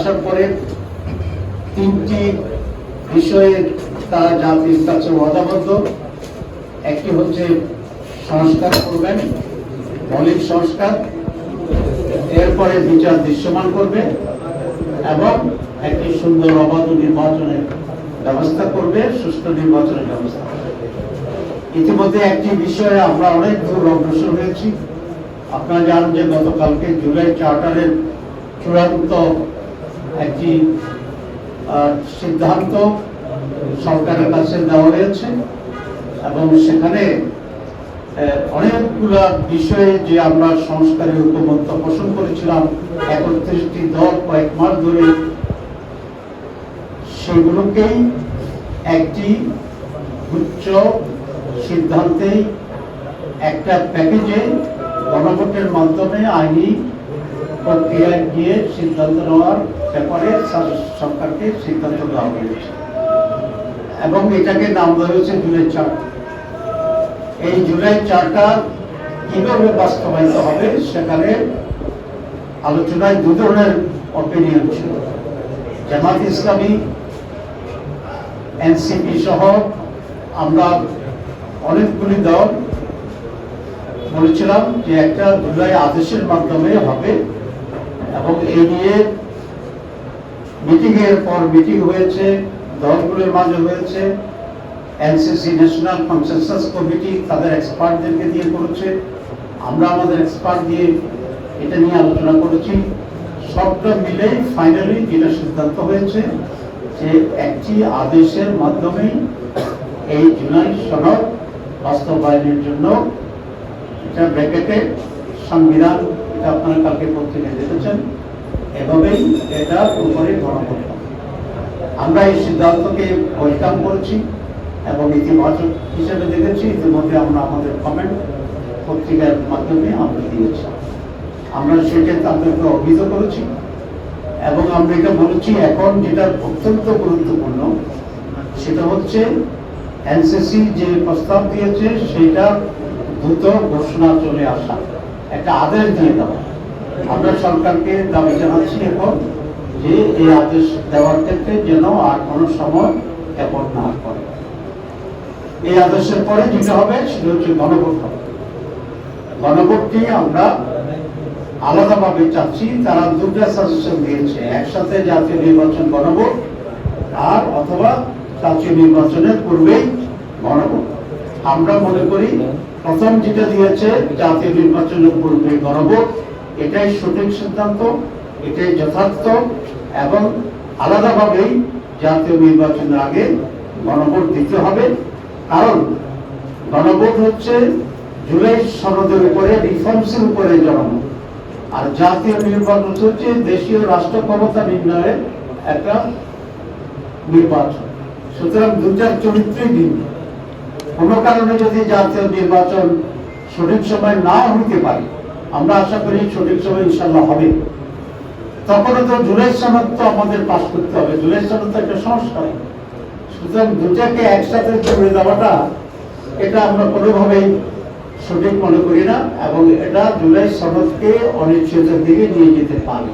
আসার পরে তিনটি বিষয়ে তারা জাতির কাছে ওয়াদাবদ্ধ একটি হচ্ছে সংস্কার করবেন, মৌলিক সংস্কার, এরপরে বিচার দৃশ্যমান করবে এবং একটি সুন্দর অবাধ নির্বাচনের ব্যবস্থা করবে, সুষ্ঠু নির্বাচনের ব্যবস্থা ইতিমধ্যে একটি বিষয়ে আমরা অনেক দূর অগ্রসর হয়েছি। আপনারা জানেন যে গতকালকে জুলাই চার্টারের চূড়ান্ত একটি সিদ্ধান্ত সরকারের কাছে দেওয়া হয়েছে এবং সেখানে অনেকগুলা বিষয়ে যে আমরা সংস্কারের ঐক্যমত্য পোষণ করেছিলাম, একত্রিশটি দল কয়েক মাস ধরে, সেগুলোকেই একটি উচ্চ সিদ্ধান্তে একটা প্যাকেজে গণভোটের মাধ্যমে আইনি প্রক্রিয়ায় গিয়ে সিদ্ধান্ত নেওয়ার ব্যাপারে সরকারকে সিদ্ধান্ত দেওয়া হয়েছে। এবং এটাকে নাম দেওয়া হয়েছে জুলাই চার্ট এই জুলাই চার্টটা কীভাবে বাস্তবায়িত হবে সেখানে আলোচনায় দু ধরনের অপিনিয়ন ছিল। জামাত ইসলামী, এনসিপি সহ আমরা অনেকগুলি দল বলেছিলাম যে একটা জুলাই আদেশের মাধ্যমে হবে। এবং এই নিয়ে মিটিং এর পর মিটিং হয়েছে, দলগুলোর মাঝে হয়েছে এনসিসি ন্যাশনাল কনসেনসাস কমিটি তাদের এক্সপার্টদেরকে দিয়ে করেছে। আমরা আমাদের এক্সপার্ট দিয়ে এটা নিয়ে আলোচনা করেছি। সবটা মিলে ফাইনালি যেটা সিদ্ধান্ত হয়েছে যে একটি আদেশের মাধ্যমেই এই জুলাই সনদ বাস্তবায়নের জন্য এটা ব্র্যাকেটে সংবিধান এটা আপনারা কালকে পত্রিকায় দেখেছেন। এভাবেই এটা উপরে গণপত্র আমরা এই সিদ্ধান্তকে ওয়েলকাম করেছি এবং ইতিবাচক হিসেবে দেখেছি। ইতিমধ্যে আমরা আমাদের কমেন্ট পত্রিকার মাধ্যমে আমরা দিয়েছি। আমরা সেটা তাদেরকে অভিহিত করেছি এবং আমরা এটা বলেছি, এখন যেটা অত্যন্ত গুরুত্বপূর্ণ, সেটা হচ্ছে এনসিসি যে প্রস্তাব দিয়েছে, সেটা দ্রুত ঘোষণা চলে আসা। একটা আদেশ দিয়ে দেওয়া। আমরা সরকারকে দাবি জানাচ্ছি এখন যে এই আদেশ দেওয়ার ক্ষেত্রে যেন আর কোনো সময় এপর না করে। এই আদেশের পরে যেটা হবে সেটা হচ্ছে গণভোট হবে। গণভোটটি আমরা আলাদাভাবে চাচ্ছি, তারা দুটা সাজেশন দিয়েছে। একসাথে জাতীয় নির্বাচন গণভোট আর অথবা জাতীয় নির্বাচনের পূর্বেই গণভোট। আমরা মনে করি প্রথম যেটা দিয়েছে জাতীয় নির্বাচনের পূর্বে গণভোট এটাই সঠিক সিদ্ধান্ত, এটাই যথার্থ এবং আলাদাভাবেই জাতীয় নির্বাচনের আগে গণভোট দিতে হবে। কারণ গণভোট হচ্ছে জুলাই সনদের উপরে রিফর্মসের উপরে জনমত আর জাতীয় নির্বাচন হচ্ছে দেশীয় রাষ্ট্র ক্ষমতা নির্ণয়ের একটা নির্বাচন। সুতরাং দুটার চরিত্রই ভিন্ন। কোনো কারণে যদি জাতীয় নির্বাচন সঠিক সময় না হইতে পারে, আমরা আশা করি সঠিক সময় ইনশাল্লাহ হবে। তখনও তো জুলাই সনদ তো আমাদের পাশ করতে হবে। জুলাই সনদ তো একটা সংস্কার। সুতরাং দুটাকে একসাথে জুড়ে দেওয়াটা, এটা আমরা কোনোভাবেই সঠিক মনে করি না এবং এটা জুলাই সনদকে অনিশ্চয়তার দিকে নিয়ে যেতে পারে।